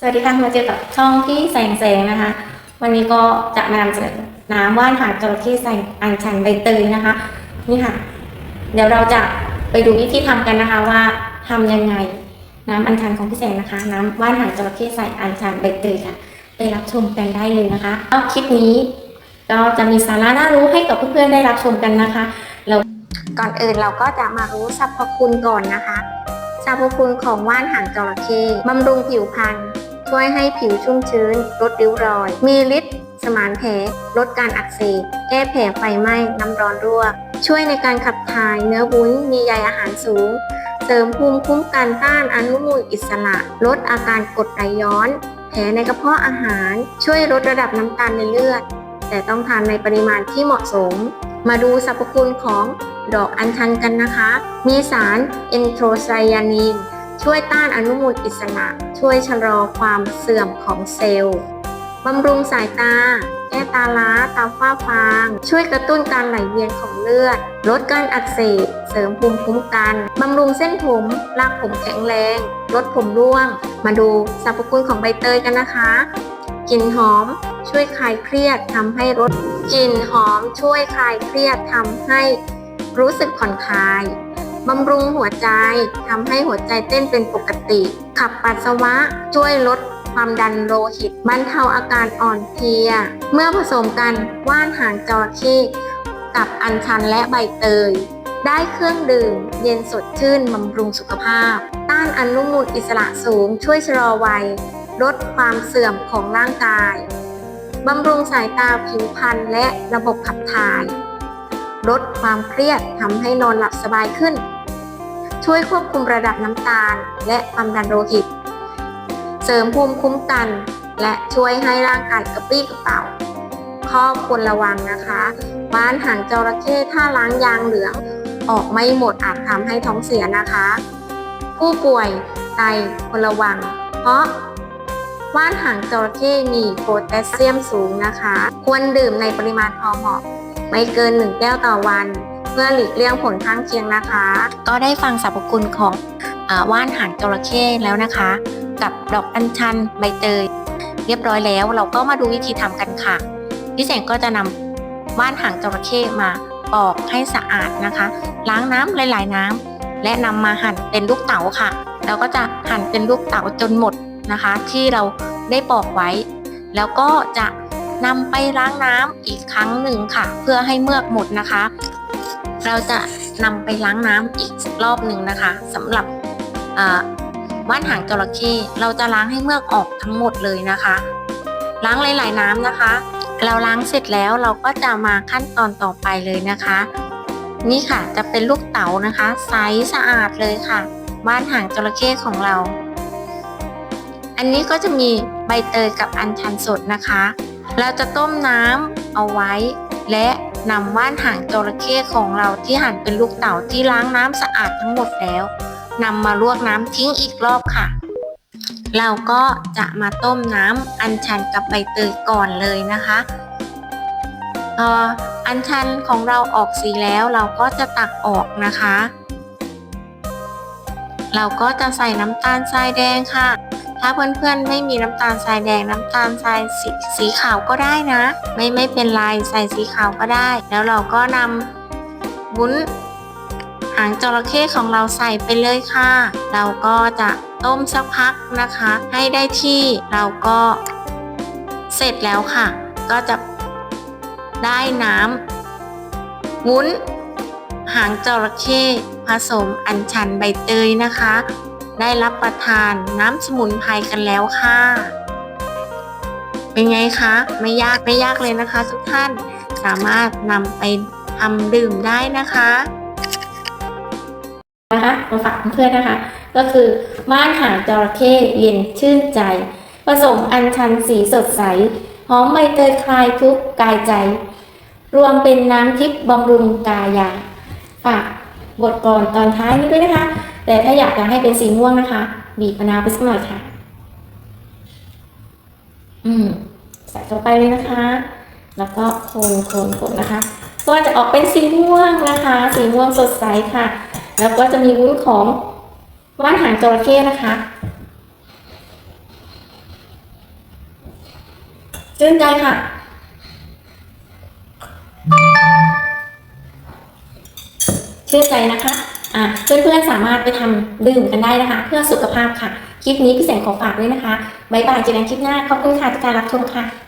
สวัสดีค่ะมาเจอกับช่องที่แสงแสงนะคะ วันนี้ก็จะมานำเสนอน้ำว่านหางจระเข้ใส่อัญชันใบเตยนะคะ นี่ค่ะ เดี๋ยวเราจะไปดูวิธีทำกันนะคะว่าทำยังไง น้ำอัญชันของพี่แสงนะคะ น้ำว่านหางจระเข้ใส่อัญชันใบเตยค่ะ ไปรับชมกันได้เลยนะคะเอาคลิปนี้ก็จะมีสาระน่ารู้ให้กับเพื่อนๆได้รับชมกันนะคะแล้วก่อนอื่นเราก็จะมารู้สรรพคุณก่อนนะคะสรรพคุณของว่านหางจระเข้บำรุงผิวพรรณ ช่วยให้ผิวชุ่มชื้น ลดริ้วรอย มีฤทธิ์สมานแผลลดการอักเสบแก้แผลไฟไหม้น้ำร้อนรั่ว ช่วยในการขับถ่ายเนื้อวุ้นมีใยอาหารสูง เสริมภูมิคุ้มกันต้านอนุมูลอิสระ ลดอาการกดไหลย้อน แผลในกระเพาะอาหาร ช่วยลดระดับน้ำตาลในเลือด แต่ต้องทานในปริมาณที่เหมาะสม มาดูสรรพคุณของดอกอัญชันกันนะคะ มีสารเอนโทรไซยานีน ช่วยต้านอนุมูลอิสระ ช่วยชะลอความเสื่อมของเซลล์บำรุงสายตา แก้ตาล้า ตาฝ้าฟาง ช่วยกระตุ้นการไหลเวียนของเลือด ลดการอักเสบ เสริมภูมิคุ้มกัน บำรุงเส้นผม รากผมแข็งแรง ลดผมร่วง มาดูสรรพคุณของใบเตยกันนะคะ กลิ่นหอม ช่วยคลายเครียดทำให้ลด กลิ่นหอม ช่วยคลายเครียดทำให้ รู้สึกผ่อนคลาย บำรุงหัวใจทำให้หัวใจเต้นเป็นปกติ ขับปัสสาวะช่วยลดความดันโลหิตบรรเทาอาการอ่อนเพลีย เมื่อผสมกันว่านหางจระเข้กับอัญชันและใบเตย ได้เครื่องดื่ม เย็นสดชื่นบำรุงสุขภาพ ต้านอนุมูลอิสระสูงช่วยชะลอวัย ลดความเสื่อมของร่างกายบำรุงสายตาผิวพรรณและระบบขับถ่าย ลดความเครียดทำให้นอนหลับสบายขึ้น ช่วยควบคุมระดับน้ำตาล และความดันโลหิต เสริมภูมิคุ้มกัน และช่วยให้ร่างกายกระปรี้กระเป๋า ข้อควรระวังนะคะว่านหางจระเข้ถ้าล้างยางเหลือง ออกไม่หมดอาจทำให้ท้องเสียนะคะ ผู้ป่วยไตควรระวัง เพราะว่านหางจระเข้มีโพแทสเซียมสูงนะคะ ควรดื่มในปริมาณพอเหมาะ ไม่เกิน 1 แก้วต่อวัน พื่อหลีกเลี่ยงผลข้างเคียงนะคะ ก็ได้ฟังสรรพคุณของอว่านหางจระเข้แล้วนะคะ กับดอกอัญชันใบเตย เรียบร้อยแล้ว เราก็มาดูวิธีทำกันค่ะพี่แสงก็จะนำว่านหางจระเข้มาปอกให้สะอาดนะคะ ล้างน้ำหลาย ๆ น้ำและนำมาหั่นเป็นลูกเต๋าค่ะเราก็จะหั่นเป็นลูกเต๋าจนหมดนะคะ ที่เราได้ปอกไว้ แล้วก็จะนำไปล้างน้ำอีกครั้งหนึ่งค่ะ เพื่อให้เมือกหมดนะคะ เราจะนำไปล้างน้ำอีกรอบหนึ่งนะคะสำหรับอ่าว่านหางจระเข้เราจะล้างให้เมือกออกทั้งหมดเลยนะคะ ล้างหลาย ๆ น้ำนะคะ เราล้างเสร็จแล้วเราก็จะมาขั้นตอนต่อไปเลยนะคะ นี่ค่ะจะเป็นลูกเต๋านะคะ ใสสะอาดเลยค่ะว่านหางจระเข้ของเรา อันนี้ก็จะมีใบเตยกับอัญชันสดนะคะ เราจะต้มน้ำเอาไว้และ นำว่านหางจระเข้ของเราที่หั่นเป็นลูกเต๋าที่ล้างน้ำสะอาดทั้งหมดแล้วนำมาลวกน้ำทิ้งอีกรอบค่ะ เราก็จะมาต้มน้ำอัญชันกับใบเตยก่อนเลยนะคะพออัญชันของเราออกสีแล้วเราก็จะตักออกนะคะ เราก็จะใส่น้ำตาลทรายแดงค่ะ ถ้าเพื่อนๆไม่มีน้ำตาลทรายแดงน้ำตาลทรายสสีขาวก็ได้นะ ไม่ไม่เป็นไรใส่สีขาวก็ได้ แล้วเราก็นำวุ้นหางจระเข้ของเราใส่ไปเลยค่ะ เราก็จะต้มสักพักนะคะ ให้ได้ที่เราก็เสร็จแล้วค่ะ ก็จะได้น้ำวุ้น หางจระเข้ผสมอัญชันใบเตยนะคะ ได้รับประทานน้ำสมุนไพรกันแล้วค่ะ เป็นไงคะ ไม่ยากไม่ยากเลยนะคะทุกท่านสามารถนำไปทำดื่มได้นะคะนะคะมาฝากเพื่อนๆนะคะ ก็คือม่านหางจระเข้เย็นชื่นใจ ผสมอัญชันสีสดใส หอมใบเตยคลายทุกกายใจ รวมเป็นน้ำทิพย์บำรุงกายาฝากบทก่อนตอนท้ายนี้ด้วยนะคะ แต่ถ้าอยากจะให้เป็นสีม่วงนะคะบีบมะนาวไปสักหน่อยค่ะ อืมใส่เข้าไปเลยนะคะ แล้วก็คนคนคนนะคะ ก็จะออกเป็นสีม่วงนะคะ สีม่วงสดใสค่ะ แล้วก็จะมีวุ้นของว่านหางจระเข้นะคะชื่นใจค่ะ ชื่นใจนะคะ อ่าเพื่อนๆสามารถไปทำดื่มกันได้นะคะ เพื่อสุขภาพค่ะ คลิปนี้พี่แสงขอฝากด้วยนะคะ บ๊ายบายเจอกันคลิปหน้า ขอบคุณค่ะที่การรับชมค่ะ